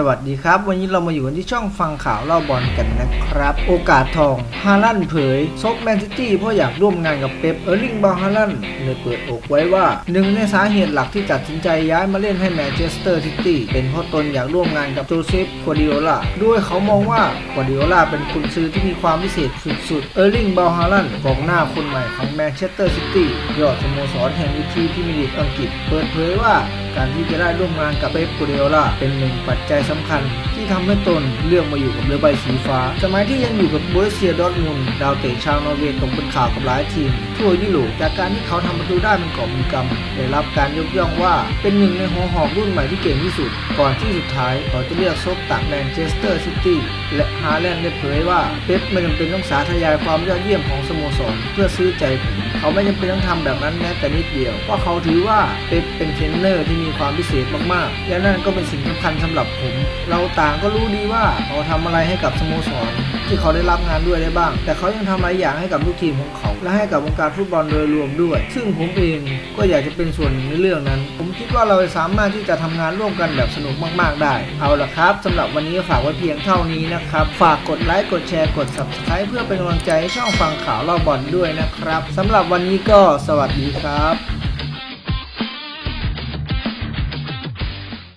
สวัสดีครับ วันนี้เรามาอยู่กันที่ช่องฟังข่าวเล่าบอลกันนะครับ โอกาสทองฮาลันเผยซบแมนซิตี้เพราะอยากร่วมงานกับเป๊ปเออร์ลิงบาฮาลันเลยเปิดอกไว้ว่าหนึ่งในสาเหตุหลักที่ตัดสินใจย้ายมาเล่นให้แมนเชสเตอร์ซิตี้เป็นเพราะตนอยากร่วมงานกับโจเซฟควาดิโอลาด้วยเขามองว่าควาดิโอลาเป็นกุนซือที่มีความพิเศษสุดๆเออร์ลิงบาฮาลันกองหน้าคนใหม่ของแมนเชสเตอร์ซิตี้ยอดสโมสรแห่งวิธีพิมยร์ลีกอังกฤษ เปิดเผยว่าการที่จะได้ร่วมงานกับเป๊ปกูเดโอลาเป็นหนึ่งปัจจัยสำคัญที่ทำให้ตนเลือกมาอยู่กับเรือใบสีฟ้า สมัยที่ยังอยู่กับบรเซียดอทมุนด์ดาวเตะชาวนอร์เวย์ตกเป็นข่าวกับหลายทีม ทั่วยุโรปจากการที่เขาทำประตูได้เป็นกอบเป็นกำได้รับการยกย่องว่าเป็นหนึ่งในหัวหอกรุ่นใหม่ที่เก่งที่สุด ก่อนที่สุดท้ายเขาจะเลือกซบตักแมนเชสเตอร์ซิตี้และฮาแลนด์ได้เผยว่าเป๊ปไม่จำเป็นต้องสาธยายความยอดเยี่ยมของสโมสรเพื่อซื้อใจผม เขาไม่จำเป็นต้องทำแบบนั้นแม้แต่นิดเดียว เพราะเขาถือว่าเป๊ปเป็นเทรนเนอร์ที่มีความพิเศษมากๆ และนั่นก็เป็นสิ่งสำคัญสำหรับผม เราต่างก็รู้ดีว่าเขาทำอะไรให้กับสโมสรที่เขาได้รับงานด้วยได้บ้าง แต่เขายังทำหลายอย่างให้กับลูกทีมของเขา และให้กับวงการฟุตบอลโดยรวมด้วย ซึ่งผมเองก็อยากจะเป็นส่วนหนึ่งในเรื่องนั้น ผมคิดว่าเราสามารถที่จะทำงานร่วมกันแบบสนุกมาก ๆ ได้ เอาละครับสำหรับวันนี้ฝากไว้เพียงเท่านี้นะครับ ฝากกดไลค์กดแชร์กด subscribe เพื่อเป็นกำลังใจให้ช่องฟังข่าวเล่าบอลด้วยนะครับสำหรับวันนี้ก็สวัสดีครับ